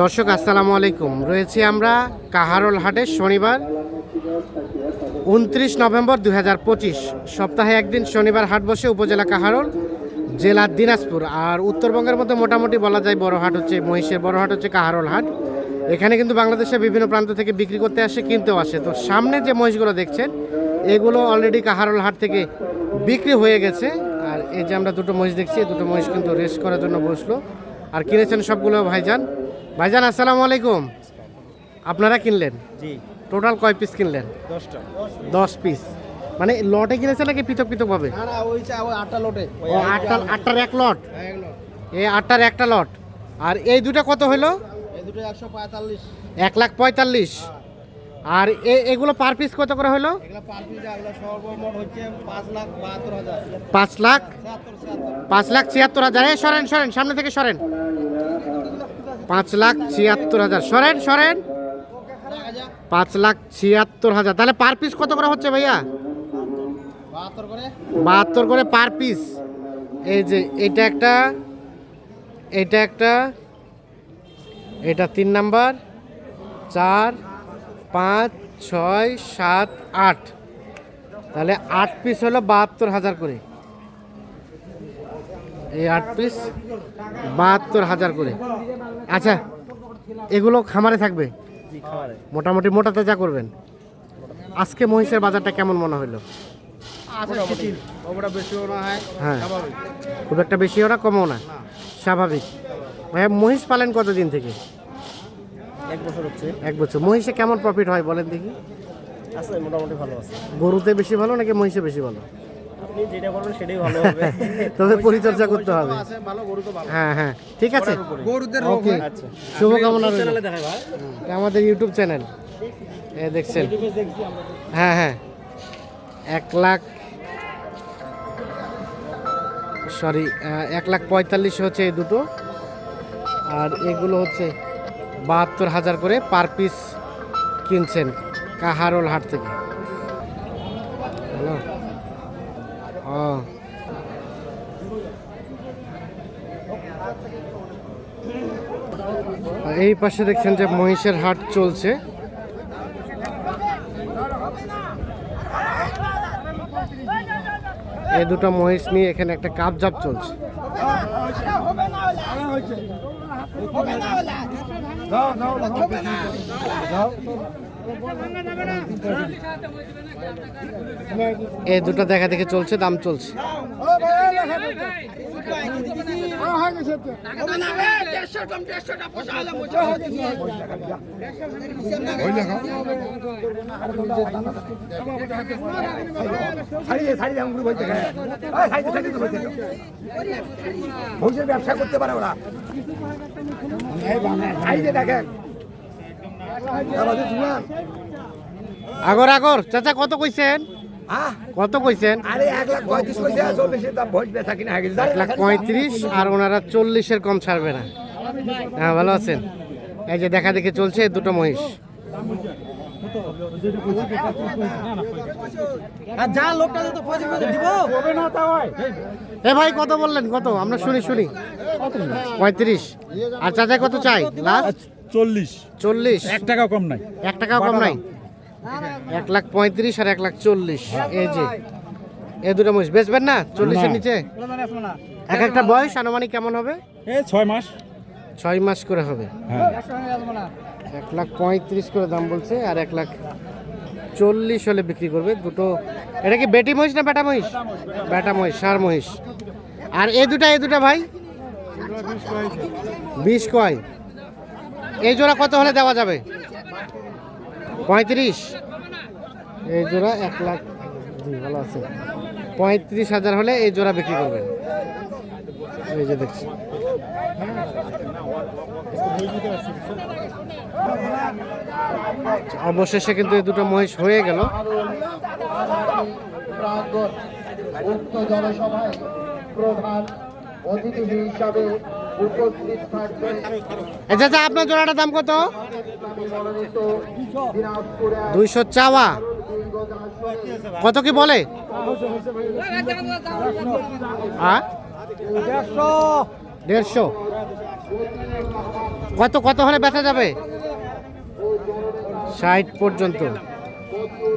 দর্শক, আসসালামু আলাইকুম। রয়েছি আমরা কাহারোল হাটে, শনিবার উনত্রিশ নভেম্বর দু হাজার পঁচিশ। সপ্তাহে একদিন শনিবার হাট বসে উপজেলা কাহারোল, জেলা দিনাজপুর। আর উত্তরবঙ্গের মধ্যে মোটামুটি বলা যায় বড় হাট হচ্ছে মহিষের, বড় হাট হচ্ছে কাহারোল হাট। এখানে কিন্তু বাংলাদেশের বিভিন্ন প্রান্ত থেকে বিক্রি করতে আসে, কিনতেও আসে। তো সামনে যে মহিষগুলো দেখছেন, এগুলো অলরেডি কাহারোল হাট থেকে বিক্রি হয়ে গেছে। আর এই যে আমরা দুটো মহিষ দেখছি, দুটো মহিষ কিন্তু রেস্ট করার জন্য বসল। আর কিনেছেন সবগুলো ভাইজান। ভাইজান আসসালামু আলাইকুম। আপনারা কিনলেন? জি। টোটাল কয় পিস কিনলেন? দশটা। দশ পিস মানে লটে কিনেছেন নাকি পৃথক পৃথক ভাবে আটটা লোটে। আটটা আটটার এক লট? এই আটটার একটা লট। আর এই দুটা কত হলো এক লাখ পঁয়তাল্লিশ। আর এ- এগুলো পার পিস কত করে হলো এগুলো পার পিস এগুলো সর্বমোট হচ্ছে পাঁচ লাখ পাঁচ লাখ? ছিয়াত্তর হাজার। এই সরেন সরেন সামনে থেকে সরেন। পাঁচ লাখ ছিয়াত্তর হাজার। সরেন সরেন। পাঁচ লাখ ছিয়াত্তর হাজার। তাহলে পার পিস কত করে হচ্ছে ভাইয়া? বাহাত্তর করে পার পিস এই যে এটা একটা এটা একটা, এটা তিন নাম্বার। চার, পাঁচ, ছয়, সাত, আট। তাহলে আট পিস হলো বাহাত্তর হাজার করে। এই আট পিস বাহাত্তর হাজার করে। আচ্ছা এগুলো খামারে থাকবে? মোটামুটি মোটাতে যা করবেন। আজকে মহিষের বাজারটা কেমন মনে হলো? বেশিও না হয় হ্যাঁ। খুব একটা বেশিও না কমও না স্বাভাবিক। ভাইয়া মহিষ পালেন কতদিন থেকে? এক বছর হচ্ছে। এক বছর। মহিষে কেমন প্রফিট হয় বলেন দেখি। আছে মোটামুটি ভালো আছে। গরুতে বেশি ভালো নাকি মহিষে বেশি ভালো? আপনি যেটা করবেন সেটাই ভালো হবে। তবে পরিচর্যা করতে হবে। ভালো গরু তো ভালো। হ্যাঁ হ্যাঁ ঠিক আছে। গরুদের ওকে আচ্ছা। শুভকামনা রইল। চ্যানেলে দেখাই ভাই। আমাদের ইউটিউব চ্যানেল এ দেখছেন। ইউটিউবে দেখছি আমরা হ্যাঁ হ্যাঁ। এক লাখ সরি এক লাখ পঁয়তাল্লিশ হচ্ছে এই দুটো। আর এগুলো হচ্ছে বাহাত্তর হাজার করে পার পিস কিনছেন কাহারোল হাট থেকে। হ্যালো। এই পাশে দেখছেন যে মহিষের হাট চলছে। এই দুটো মহিষ নিয়ে এখানে একটা এই দুটো দেখা দেখে চলছে দাম চলছে। ব্যবসা করতে পারে ওরা আগর আগর চাচা কত কইছেন? কত কইছেন? আরে এক লাখ পঁয়ত্রিশ পয়সা চল্লিশের দাম ভোজ বেচা কিনা গেছে। এক লাখ পঁয়ত্রিশ আর ওনারা চল্লিশের কম ছাড়বে না। হ্যাঁ ভালো আছেন? এই যে দেখা দেখে চলছে দুটো মহিষ। আর যা লোকটা তো পয়সা পয়সা দিব। এ ভাই কত বললেন? কত? আমরা শুনি শুনি। পঁয়ত্রিশ। আর চাচা কত চাই? লাস্ট চল্লিশ। চল্লিশ। এক টাকা কম নাই। এক টাকাও কম নাই? এক লাখ পঁয়ত্রিশ আর এক লাখ চল্লিশ। এই যে এই দুটো মহিষ। বেচবেন না? চল্লিশের নিচে? এক একটা বয়স আনুমানিক কেমন হবে? ছয় মাস। ছয় মাস করে হবে। হ্যাঁ। এক লাখ পঁয়ত্রিশ করে দাম বলছে আর এক লাখ চল্লিশ হলে বিক্রি করবে দুটো। এটা কি বেটি মহিষ না বেটা মহিষ? বেটা মহিষ সার মহিষ। আর এই দুটা এই দুটা ভাই? বিশ কয়। এই জোড়া কত হলে দেওয়া যাবে? পঁয়ত্রিশ। এই জোড়া এক লাখ ভালো আছে। পঁয়ত্রিশ হাজার হলে এই জোড়া বিক্রি করবেন। এই যে দেখছি। অবশেষে কিন্তু এই দুটো মহিষ হয়ে গেল। উক্ত জনসভায় প্রধান অতিথি হিসাবে উপস্থিত থাকবেন চাচা, আপনার জোড়াটার দাম কত? দুইশো চাওয়া। কত কি বলে? হ্যাঁ? দেড়শো। কত কত হলে বেচা যাবে? ষাট পর্যন্ত।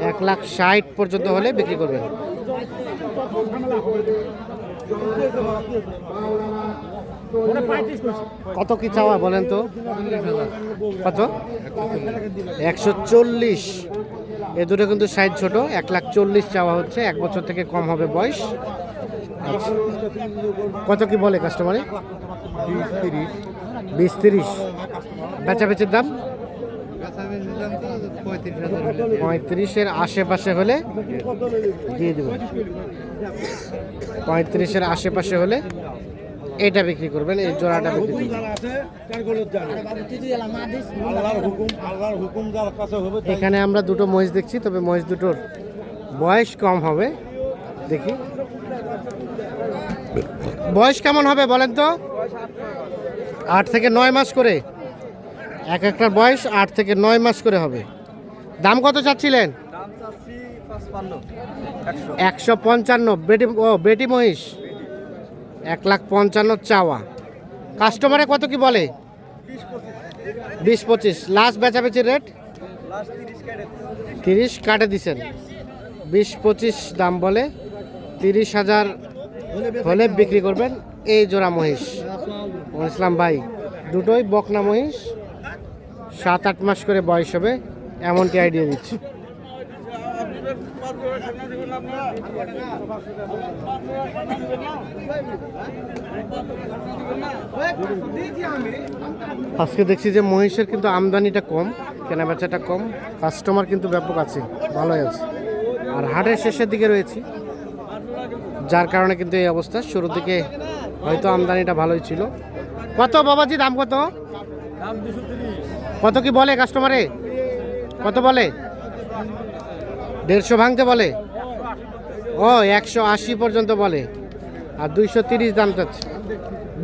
এক লাখ ষাট পর্যন্ত হলে বিক্রি করবেন কত কি চাওয়া বলেন তো? কত? একশো চল্লিশ। এ দুটো কিন্তু সাইজ ছোট এক লাখ চল্লিশ চাওয়া হচ্ছে এক বছর থেকে কম হবে বয়স। আচ্ছা। কত কি বলে কাস্টমারে বিশ তিরিশ। বেচা বেচির দাম? পঁয়ত্রিশের আশেপাশে হলে দিয়ে দেবো। পঁয়ত্রিশের আশেপাশে হলে এটা বিক্রি করবেন এই জোড়াটা বিক্রি করবেন। আছে তার গলত জানে। আল্লাহর হুকুম আল্লাহর হুকুম যার কাছে হবে এখানে আমরা দুটো মহিষ দেখছি তবে মহিষ দুটোর বয়স কম হবে। দেখি। বয়স কেমন হবে বলেন তো? আট থেকে নয় মাস করে। এক একটার বয়স আট থেকে নয় মাস করে হবে। দাম কত চাচ্ছিলেন? একশো পঞ্চান্ন। বেটি ও বেটি মহিষ? এক লাখ পঞ্চান্ন চাওয়া। কাস্টমারে কত কি বলে? বিশ পঁচিশ। লাস্ট বেচাবেচির রেট? তিরিশ কাটে দিছেন। বিশ পঁচিশ দাম বলে তিরিশ হাজার হলে বিক্রি করবেন এই জোড়া মহিষ। ইসলাম ভাই, দুটোই বকনা মহিষ। সাত আট মাস করে বয়স হবে এমনটি আইডিয়া দিচ্ছি। আজকে দেখছি যে মহিষের কিন্তু আমদানিটা কম, কেনাবেচাটা কম কাস্টমার কিন্তু ব্যাপক আছে, ভালোই আছে। আর হাটের শেষের দিকে রয়েছি, যার কারণে কিন্তু এই অবস্থা, শুরুর দিকে হয়তো আমদানিটা ভালোই ছিল। কত বাবাজি, দাম কত? কত কি বলে কাস্টমারে কত বলে? দেড়শো ভাঙতে বলে? ও, একশো আশি পর্যন্ত বলে। আর দুইশো তিরিশ দাম চাচ্ছে।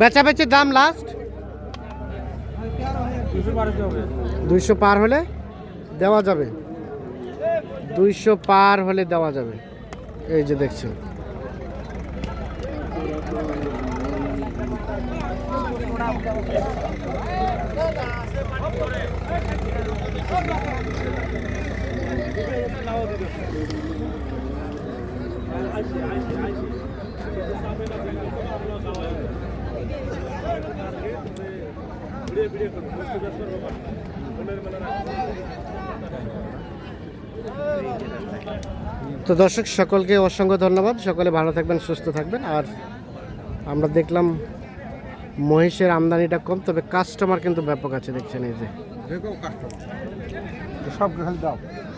বেচা বেচির দাম লাস্ট দুইশো পার হলে দেওয়া যাবে। দুইশো পার হলে দেওয়া যাবে। এই যে দেখছেন। তো দর্শক, সকলকে অসংখ্য ধন্যবাদ। সকলে ভালো থাকবেন, সুস্থ থাকবেন। আর আমরা দেখলাম মহিষের আমদানিটা কম, তবে কাস্টমার কিন্তু ব্যাপক আছে, দেখছেন এই যে। সব দাও।